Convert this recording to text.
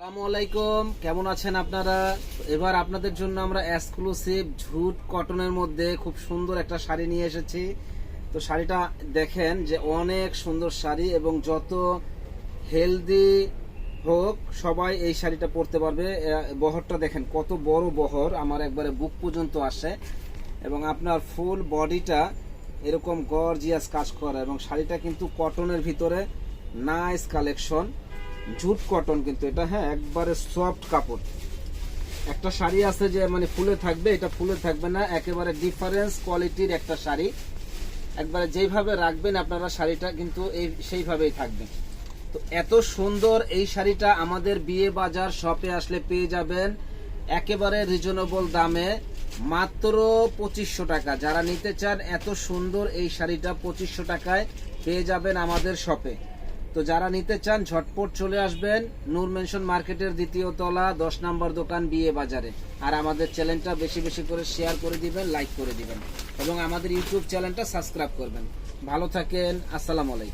আসসালামু আলাইকুম। কেমন আছেন আপনারা? এবার আপনাদের জন্য আমরা এক্সক্লুসিভ ঝুট কটনের মধ্যে খুব সুন্দর একটা শাড়ি নিয়ে এসেছি। তো শাড়িটা দেখেন যে অনেক সুন্দর শাড়ি এবং যত হেলদি হোক, সবাই এই শাড়িটা পরতে পারবে। বহরটা দেখেন কত বড় বহর, আমার একবারে বুক পর্যন্ত আসে। এবং আপনার ফুল বডিটা এরকম গর্জিয়াস কাজ করা এবং শাড়িটা কিন্তু কটনের ভিতরে নাইস কালেকশন জুট কটন কিন্তু এটা হ্যাঁ একবারে সফট কাপড়। একটা শাড়ি আছে যে মানে ফুলে থাকবে, এটা ফুলে থাকবে না, একেবারে ডিফারেন্স কোয়ালিটির একটা শাড়ি। একবারে যেইভাবে রাখবেন আপনারা শাড়িটা কিন্তু এই, সেইভাবেই থাকবে। তো এত সুন্দর এই শাড়িটা আমাদের বিয়ে বাজার শপে আসলে পেয়ে যাবেন একেবারে রিজনেবল দামে, মাত্র পঁচিশশো টাকা। যারা নিতে চান, এত সুন্দর এই শাড়িটা পঁচিশশো টাকায় পেয়ে যাবেন আমাদের শপে। তো যারা নিতে চান, ঝটপট চলে আসবেন নূর মেনশন মার্কেটের দ্বিতীয় তলা, দশ নম্বর দোকান বিয়ে বাজারে। আর আমাদের চ্যানেলটা বেশি বেশি করে শেয়ার করে দিবেন লাইক করে দিবেন। এবং আমাদের ইউটিউব চ্যানেলটা সাবস্ক্রাইব করবেন। ভালো থাকেন, আসসালামু আলাইকুম।